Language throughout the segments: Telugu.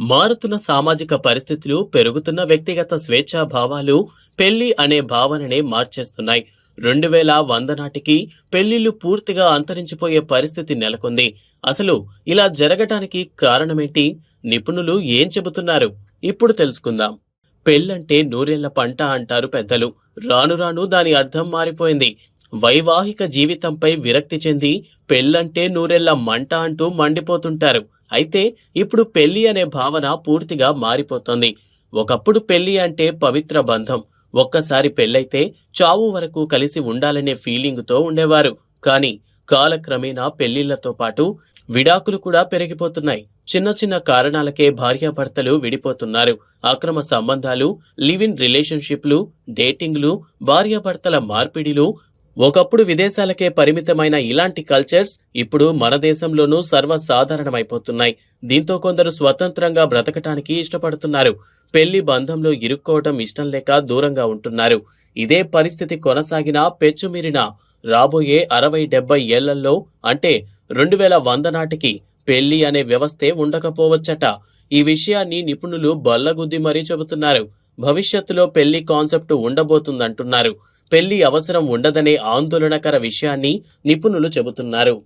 మారుతున్న సామాజిక పరిస్థితులు పెరుగుతున్న వ్యక్తిగత స్వేచ్ఛా భావాలు పెళ్ళి అనే భావననే మార్చేస్తున్నాయి. రెండు వేల వంద నాటికి పెళ్ళిళ్ళు పూర్తిగా అంతరించిపోయే పరిస్థితి నెలకొంది. అసలు ఇలా జరగటానికి కారణమేంటి? నిపుణులు ఏం చెబుతున్నారు? ఇప్పుడు తెలుసుకుందాం. పెళ్ళంటే నూరేళ్ళ పంట అంటారు పెద్దలు. రాను రాను దాని అర్థం మారిపోయింది. వైవాహిక జీవితంపై విరక్తి చెంది పెళ్ళంటే నూరెళ్ళ మంట అంటూ మండిపోతుంటారు. అయితే ఇప్పుడు పెళ్ళి అనే భావన పూర్తిగా మారిపోతుంది. ఒకప్పుడు పెళ్ళి అంటే పవిత్ర బంధం. ఒక్కసారి పెళ్ళైతే చావు వరకు కలిసి ఉండాలనే ఫీలింగుతో ఉండేవారు. కానీ కాలక్రమేణా పెళ్ళిళ్ళతో పాటు విడాకులు కూడా పెరిగిపోతున్నాయి. చిన్న చిన్న కారణాలకే భార్యాభర్తలు విడిపోతున్నారు. అక్రమ సంబంధాలు లివ్ ఇన్ రిలేషన్షిప్లు డేటింగ్లు భార్యాభర్తల మార్పిడిలు ఒకప్పుడు విదేశాలకే పరిమితమైన ఇలాంటి కల్చర్స్ ఇప్పుడు మన దేశంలోనూ సర్వసాధారణమైపోతున్నాయి. దీంతో కొందరు స్వతంత్రంగా బ్రతకటానికి ఇష్టపడుతున్నారు. పెళ్ళి బంధంలో ఇరుక్కోవటం ఇష్టం లేక దూరంగా ఉంటున్నారు. ఇదే పరిస్థితి కొనసాగినా పెచ్చుమీరిన రాబోయే అరవై డెబ్బై ఏళ్ళలో అంటే రెండు వేల వంద నాటికి పెళ్ళి అనే వ్యవస్థే ఉండకపోవచ్చట. ఈ విషయాన్ని నిపుణులు బల్లగుద్ది మరీ చెబుతున్నారు. భవిష్యత్తులో పెళ్ళి కాన్సెప్ట్ ఉండబోతుందంటున్నారు. పెళ్ళి అవసరం ఉండదనే ఆందోళనకర విషయాన్ని నిపుణులు చెబుతున్నారు.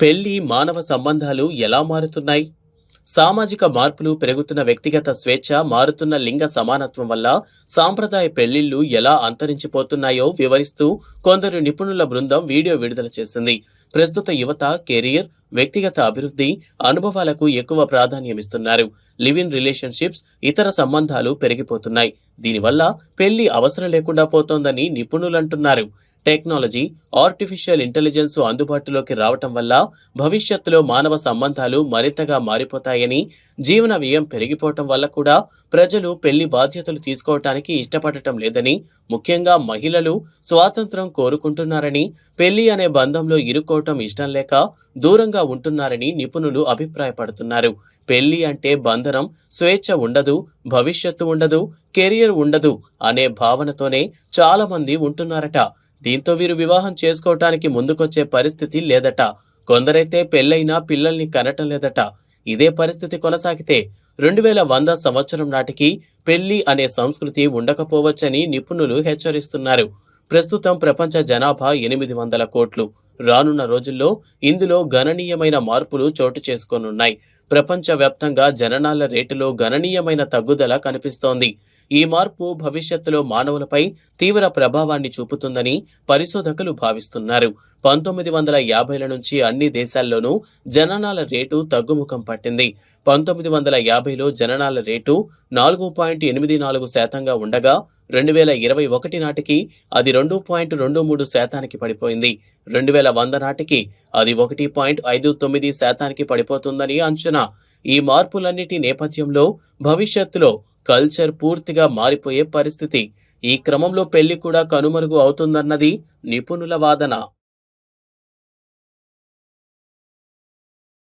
పెళ్ళి మానవ సంబంధాలు ఎలా మారుతున్నాయి? సామాజిక మార్పులు పెరుగుతున్న వ్యక్తిగత స్వేచ్ఛ మారుతున్న లింగ సమానత్వం వల్ల సాంప్రదాయ పెళ్ళిళ్ళు ఎలా అంతరించిపోతున్నాయో వివరిస్తూ కొందరు నిపుణుల బృందం వీడియో విడుదల చేసింది. ప్రస్తుత యువత కెరియర్ వ్యక్తిగత అభివృద్ధి అనుభవాలకు ఎక్కువ ప్రాధాన్యమిస్తున్నారు. లివ్ ఇన్ రిలేషన్షిప్స్ ఇతర సంబంధాలు పెరిగిపోతున్నాయి. దీనివల్ల పెళ్ళి అవసరం లేకుండా పోతోందని నిపుణులు అంటున్నారు టెక్నాలజీ ఆర్టిఫిషియల్ ఇంటెలిజెన్స్ అందుబాటులోకి రావటం వల్ల భవిష్యత్తులో మానవ సంబంధాలు మరింతగా మారిపోతాయని జీవన వ్యయం పెరిగిపోవటం వల్ల కూడా ప్రజలు పెళ్ళి బాధ్యతలు తీసుకోవటానికి ఇష్టపడటం లేదని ముఖ్యంగా మహిళలు స్వాతంత్రం కోరుకుంటున్నారని పెళ్ళి అనే బంధంలో ఇరుక్కోవటం ఇష్టం లేక దూరంగా ఉంటున్నారని నిపుణులు అభిప్రాయపడుతున్నారు. పెళ్ళి అంటే బంధనం స్వేచ్ఛ ఉండదు భవిష్యత్తు ఉండదు కెరియర్ ఉండదు అనే భావనతోనే చాలా మంది ఉంటున్నారట. దీంతో వీరు వివాహం చేసుకోవటానికి ముందుకొచ్చే పరిస్థితి లేదట. కొందరైతే పెళ్ళైనా పిల్లల్ని కనటం లేదట. ఇదే పరిస్థితి కొనసాగితే రెండు వేల వంద సంవత్సరం నాటికి పెళ్ళి అనే సంస్కృతి ఉండకపోవచ్చని నిపుణులు హెచ్చరిస్తున్నారు. ప్రస్తుతం ప్రపంచ జనాభా ఎనిమిది వందల కోట్లు. రానున్న రోజుల్లో ఇందులో గణనీయమైన మార్పులు చోటు చేసుకోనున్నాయి. ప్రపంచవ్యాప్తంగా జననాల రేటులో గణనీయమైన తగ్గుదల కనిపిస్తోంది. ఈ మార్పు భవిష్యత్తులో మానవులపై తీవ్ర ప్రభావాన్ని చూపుతుందని పరిశోధకులు భావిస్తున్నారు. పంతొమ్మిది వందల యాభైల నుంచి అన్ని దేశాల్లోనూ జననాల రేటు తగ్గుముఖం పట్టింది. పంతొమ్మిది వందల యాభైలో జననాల రేటు నాలుగు పాయింట్ ఎనిమిది నాలుగు శాతంగా ఉండగా రెండు వేల ఇరవై ఒకటి నాటికి అది రెండు పాయింట్ రెండు మూడు శాతానికి పడిపోయింది. రెండు వేల వంద నాటికి అది ఒకటి పాయింట్ ఐదు తొమ్మిది శాతానికి పడిపోతుందని అంచనా ఈ మార్పులన్నిటి నేపథ్యంలో భవిష్యత్తులో కల్చర్ పూర్తిగా మారిపోయే పరిస్థితి. ఈ క్రమంలో పెళ్ళి కూడా కనుమరుగు అవుతుందన్నది నిపుణుల వాదన.